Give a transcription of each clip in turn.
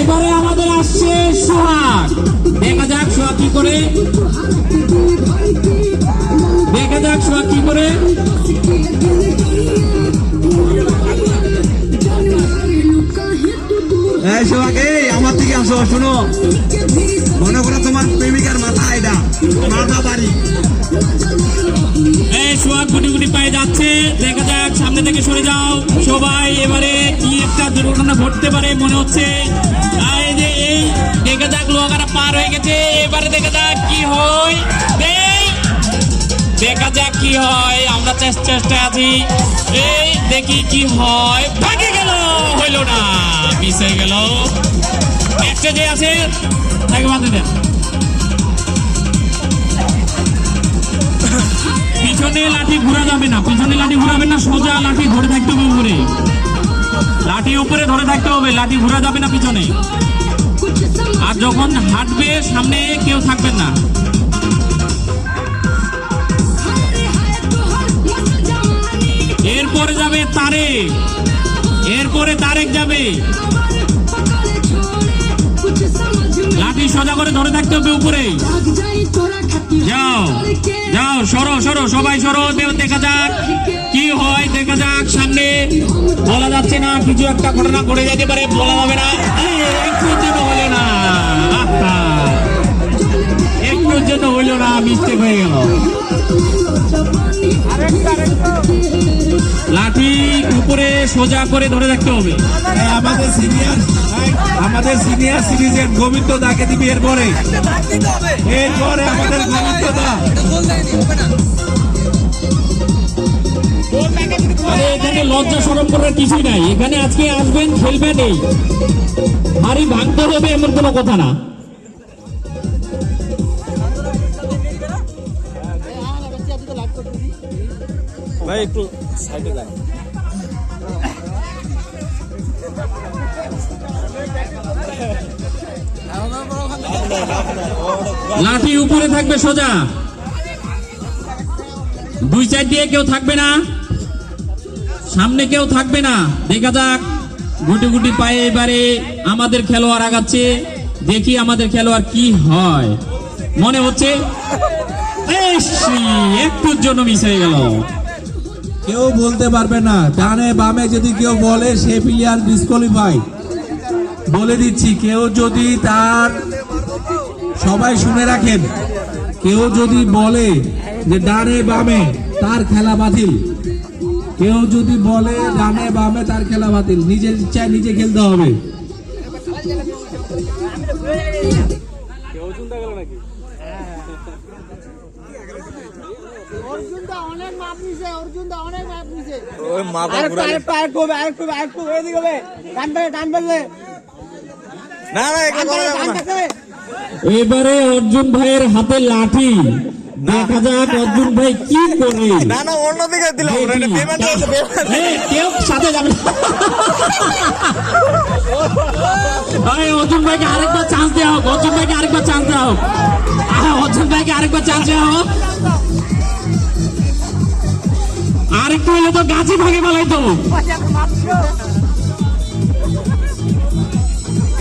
এবারে আমাদের আসছে সোহাগ। দেখা যাক সোহাগ কি করে। দেখা যাক সোহাগ কি করে। এই সোহাগ এই আমার থেকে আসো শোনো। মনে করো তোমার প্রেমিকার মাথা এটা মাথা বাড়ি। এই সোহাগ গুটি গুটি পায়ে যাচ্ছে। দেখা যাক সামনে থেকে সরে যাও। সবাই এবারে কি একটা দুর্ঘটনা ঘটতে পারে মনে হচ্ছে। দেখা যাক কি হয়। আমরা চেষ্টা আছি। এই, দেখি কি হয়। ভাগে গেল। হইল না। মিস গেল। যে আছে, তাকে বাঁধে দেন। পিছনে লাঠি ঘোরা যাবে না। পিছনে লাঠি ঘোরাবে না। সোজা লাঠি ধরে থাকতে হবে উপরে। লাঠি উপরে ধরে থাকতে হবে। লাঠি ঘোরা যাবে না পিছনে। আর যখন হাঁটবে, সামনে কেউ থাকবেন না। এরপরে যাবে তারেক। এরপরে তারেক যাবে। লাঠি সোজা করে ধরে থাকতে হবে উপরে। যাও যাও, সরো সরো, সবাই সরো দেখা যাক কি হয়, দেখা যাক সামনে। বলা যাচ্ছে না কিছু একটা ঘটনা ঘটে যেতে পারে, বলা যাবে না। একটুর জন্য হইল না। একটুর জন্য হইল না মিস্টেক হয়ে গেল। সোজা করে ধরে রাখতে হবে। এই আমাদের সিনিয়র আমাদের সিনিয়র সিটিজেন গোবিন্দ দাকে দিবি এরপরে। এরপরে আমাদের গোবিন্দ দা। এখানে লজ্জা সরম করার কিছুই নাই। এখানে আজকে আসবেন খেলবেন এই। হাড়ি ভাঙতে হবে এমন কোনো কথা না। ভাই একটু সাইডে যান। লাঠি উপরে থাকবে সোজা। দুই চার দিয়ে কেউ থাকবে না। সামনে কেউ থাকবে না। দেখা যাক, গুটি গুটি পায়ে এবারে আমাদের খেলোয়াড় আগাচ্ছে। দেখি আমাদের খেলোয়াড় কি হয়। মনে হচ্ছে একটুর জন্য মিস হয়ে গেল। কেউ বলতে পারবে না। ডানে বামে যদি কেউ বলে, সে প্লেয়ার ডিসকোয়ালিফাই বলে দিচ্ছি, কেউ যদি তার সবাই শুনে রাখেন কেউ যদি বলে যে ডানে বামে তার খেলা বাতিল কেউ যদি বলে ডানে বামে তার খেলা বাতিল নিজের ইচ্ছায় নিজে খেলতে হবে। না না। এবারে অর্জুন ভাইয়ের হাতে লাঠি। দেখা যাক অর্জুন ভাই কি করে। না না অন্যদিকে দিলাম কেউ সাথে যাবে। অর্জুন ভাইকে আরেকবার চান্স দেওয়া হোক অর্জুন ভাইকে আরেকবার চান্স দেওয়া হোক। অর্জুন ভাইকে আরেকবার চান্স দেওয়া হোক। আরেকটু হলে তো গাছে ভাগে ফেলাইতো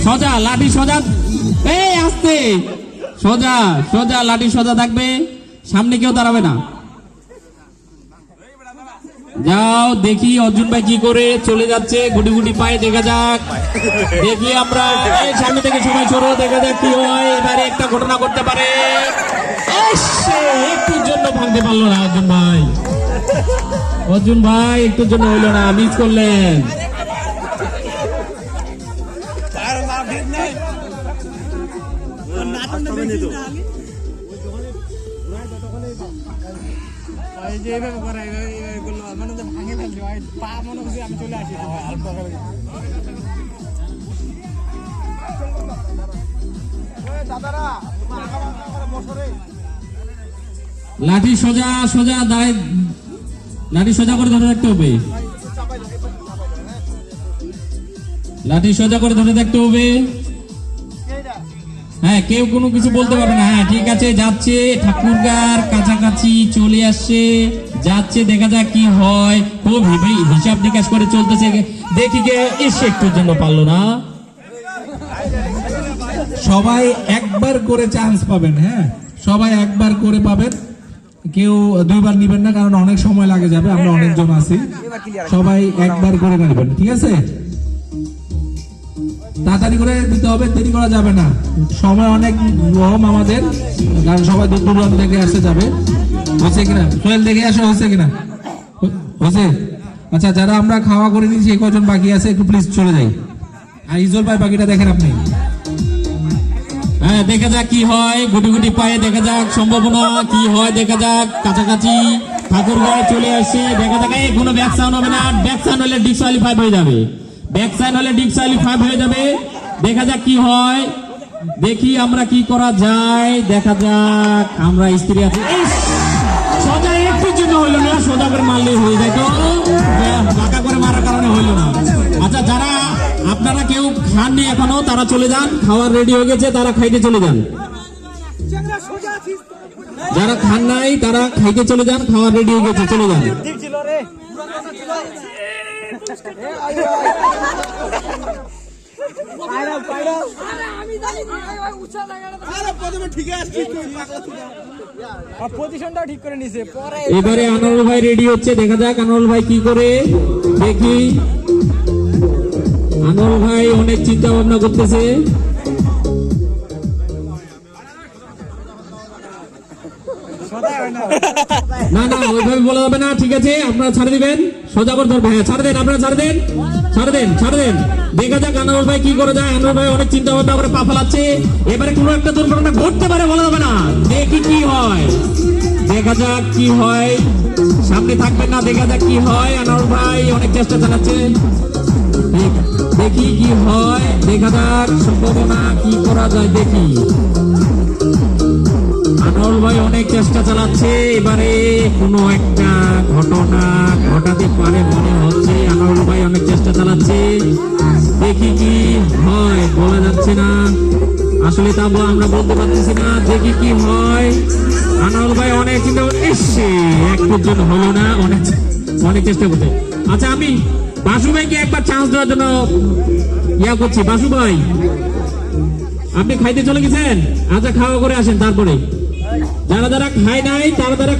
সোজা লাঠি সোজা। আস্তে সোজা সোজা, লাঠি সোজা থাকবে। সামনে কেউ দাঁড়াবে না। যাও, দেখি অর্জুন ভাই কি করে চলে যাচ্ছে। গুটি গুটি পায়ে, দেখা যাক। দেখি আমরা। সামনে থেকে সময় দেখা যাক কি হয়। এবারে একটা ঘটনা করতে পারে। একটুর জন্য ভাঙতে পারল না অর্জুন ভাই। অর্জুন ভাই, একটুর জন্য হইল না মিস করলেন। এইভাবে করে, এইভাবে- এইভাবে করল, মনে ভাঙে ফেলছে, পা মনে হচ্ছে আমি চলে আসি লাঠি সোজা সোজা দায় লাঠি সোজা করে ধরে রাখতে হবে। লাঠি সোজা করে ধরে থাকতে হবে। হ্যাঁ কেউ কোনো কিছু বলতে পারবে না। হ্যাঁ ঠিক আছে, যাচ্ছে, ঠাকুরগার কাছাকাছি চলে আসছে, যাচ্ছে, দেখা যাক কি হয়। খুব হিসাব নিকাশ করে চলতেছে। দেখি কে এসে একটুর জন্য পারল না। সবাই একবার করে চান্স পাবেন হ্যাঁ। সবাই একবার করে পাবেন। কেউ দুইবার নিবেন না, কারণ অনেক সময় লাগে যাবে, আমরা অনেকজন আছি। সবাই একবার করে নেবেন, ঠিক আছে? তাড়াতাড়ি করে দিতে হবে, দেরি করা যাবে না। সময় অনেক কম আমাদের। কারণ সবাই দূর দূরান্ত থেকে আসতে যাবে। হচ্ছে কিনা? সোহেল, দেখে আসো হচ্ছে কিনা? হ- হচ্ছে আচ্ছা যারা আমরা খাওয়া করে নিয়েছি কজন বাকি আছে, একটু প্লিজ চলে যাই। আর ইজল ভাই, বাকিটা দেখেন আপনি। হ্যাঁ দেখা যাক কি হয়। গুটি গুটি পায়ে দেখা যাক, সম্ভাবনা কি হয়, দেখা যাক। কাছাকাছি ঠাকুরগাঁও চলে আসছে। দেখা যাক কোনো ব্যাক সাউন্ড হবে না। ব্যাক সাউন্ড হলে ডিসকোয়ালিফাই হয়ে যাবে। ব্যাক সাইড হলে ডিসকোয়ালিফাই হয়ে যাবে। দেখা যাক কি হয়। দেখি আমরা কি করা যায়। দেখা যাক, আমরা স্ত্রী আছি। সোজা না, সোজা করে মারলে হয়ে যায় করে মারার কারণে না। আচ্ছা যারা, আপনারা কেউ খাননি তারা চলে যান। খাওয়ার রেডি হয়ে গেছে, তারা খাইতে চলে যান। যারা খান নাই, তারা খাইতে চলে যান, খাওয়ার রেডি হয়ে গেছে, চলে যান আমি জানি উচ্চা জায়গাটা পজিশনটাও ঠিক করে নিছে পরে এবারে আনল ভাই রেডি হচ্ছে, দেখা যাক আনল ভাই কি করে। দেখি। আনল ভাই অনেক চিন্তা ভাবনা করতেছে। না না, ওইভাবে বলা যাবে না, ঠিক আছে, আপনারা ছাড়ে দিবেন। হ্যাঁ ছাড়ে দেন, আপনারা ছাড়ে দেন ছাড়ে দেন ছাড়ে দেন। দেখা যাক আনোয়ার ভাই কি করে যায়। আনোয়ার ভাই অনেক চিন্তা ভাবনা করে পা এবারে কোনো একটা দুর্ঘটনা ঘটতে পারে বলা যাবে না। দেখি কি হয়। দেখা যাক কি হয়। সামনে থাকবেন না, দেখা যাক কি হয়। আনোয়ার ভাই অনেক চেষ্টা চালাচ্ছে। দেখি কি হয়। দেখা যাক সম্ভাবনা কি করা যায়, দেখি। আনোয়ার ভাই অনেক চেষ্টা চালাচ্ছে, এবারে কোনো একটা ঘটনা ঘটাতে পারে মনে হচ্ছে। আনোয়ার ভাই অনেক চেষ্টা চালাচ্ছে। দেখি কি হয়, বলা যাচ্ছে না। আসলে তা আমরা বলতে পারতেছি না। দেখি কি হয়। আনোয়ার ভাই অনেক চিন্তা করে- এক জন্য হলো না, অনেক অনেক চেষ্টা করছে। আচ্ছা আমি বাসু ভাইকে একবার চান্স দেওয়ার জন্য ইয়া করছি। বাসু ভাই, আপনি খাইতে চলে গেছেন? আচ্ছা খাওয়া করে আসেন তারপরে। যারা যারা খায় নাই তারা তারা